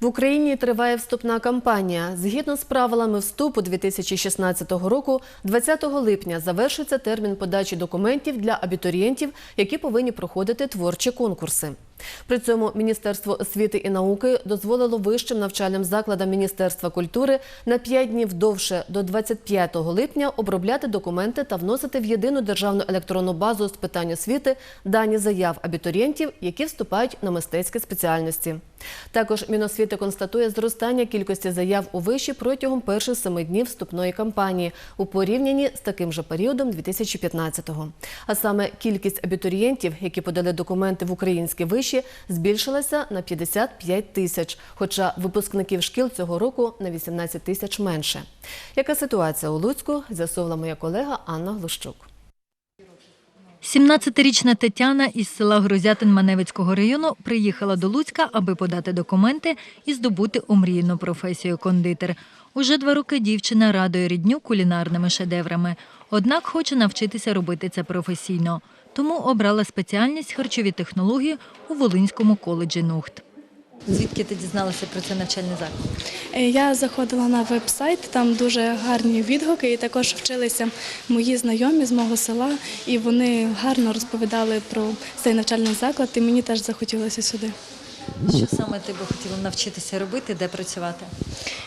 В Україні триває вступна кампанія. Згідно з правилами вступу 2016 року, 20 липня завершиться термін подачі документів для абітурієнтів, які повинні проходити творчі конкурси. При цьому Міністерство освіти і науки дозволило вищим навчальним закладам Міністерства культури на 5 днів довше до 25 липня обробляти документи та вносити в єдину державну електронну базу з питань освіти дані заяв абітурієнтів, які вступають на мистецькі спеціальності. Також Міносвіти констатує зростання кількості заяв у виші протягом перших семи днів вступної кампанії у порівнянні з таким же періодом 2015-го. А саме кількість абітурієнтів, які подали документи в українські виші, збільшилася на 55 тисяч, хоча випускників шкіл цього року на 18 тисяч менше. Яка ситуація у Луцьку, з'ясовувала моя колега Анна Глущук. 17-річна Тетяна із села Грозятин Маневицького району приїхала до Луцька, аби подати документи і здобути омріяну професію кондитер. Уже два роки дівчина радує рідню кулінарними шедеврами. Однак хоче навчитися робити це професійно. Тому обрала спеціальність харчові технології у Волинському коледжі НУХТ. Звідки ти дізналася про цей навчальний заклад? Е, Я заходила на веб-сайт, там дуже гарні відгуки, і також вчилися мої знайомі з мого села, і вони гарно розповідали про цей навчальний заклад, і мені теж захотілося сюди. Що саме ти би хотіла навчитися робити, де працювати?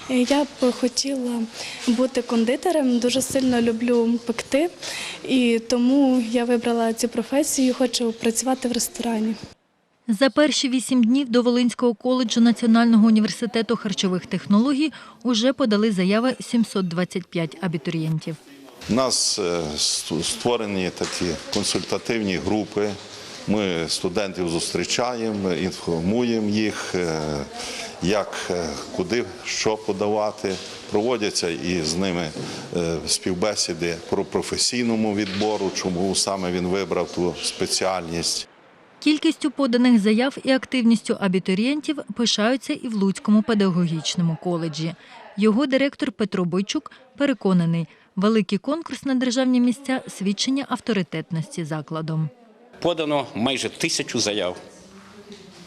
Е, Я б хотіла бути кондитером, дуже сильно люблю пекти, і тому я вибрала цю професію, хочу працювати в ресторані. За перші вісім днів до Волинського коледжу Національного університету харчових технологій уже подали заяви 725 абітурієнтів. У нас е, створені такі консультативні групи. Ми студентів зустрічаємо, інформуємо їх, е, як, е, куди, що подавати. Проводяться і з ними співбесіди про професійному відбору, чому саме він вибрав ту спеціальність. Кількістю поданих заяв і активністю абітурієнтів пишаються і в Луцькому педагогічному коледжі. Його директор Петро Бойчук переконаний, великий конкурс на державні місця – свідчення авторитетності закладом. Подано майже тисячу заяв.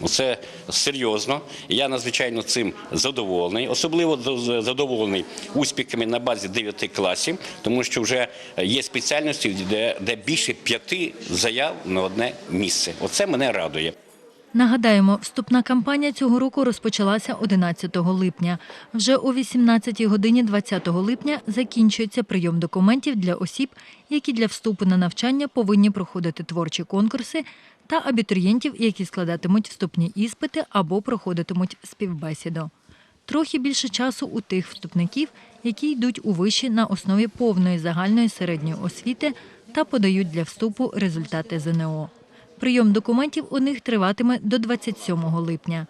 Це серйозно. Я надзвичайно цим задоволений. Особливо задоволений успіхами на базі 9 класів, тому що вже є спеціальності, де, де більше п'яти заяв на одне місце. Оце мене радує. Нагадаємо, вступна кампанія цього року розпочалася 11 липня. Вже о 18 годині 20 липня закінчується прийом документів для осіб, які для вступу на навчання повинні проходити творчі конкурси, та абітурієнтів, які складатимуть вступні іспити або проходитимуть співбесіду. Трохи більше часу у тих вступників, які йдуть у виші на основі повної загальної середньої освіти та подають для вступу результати ЗНО. Прийом документів у них триватиме до 27 липня.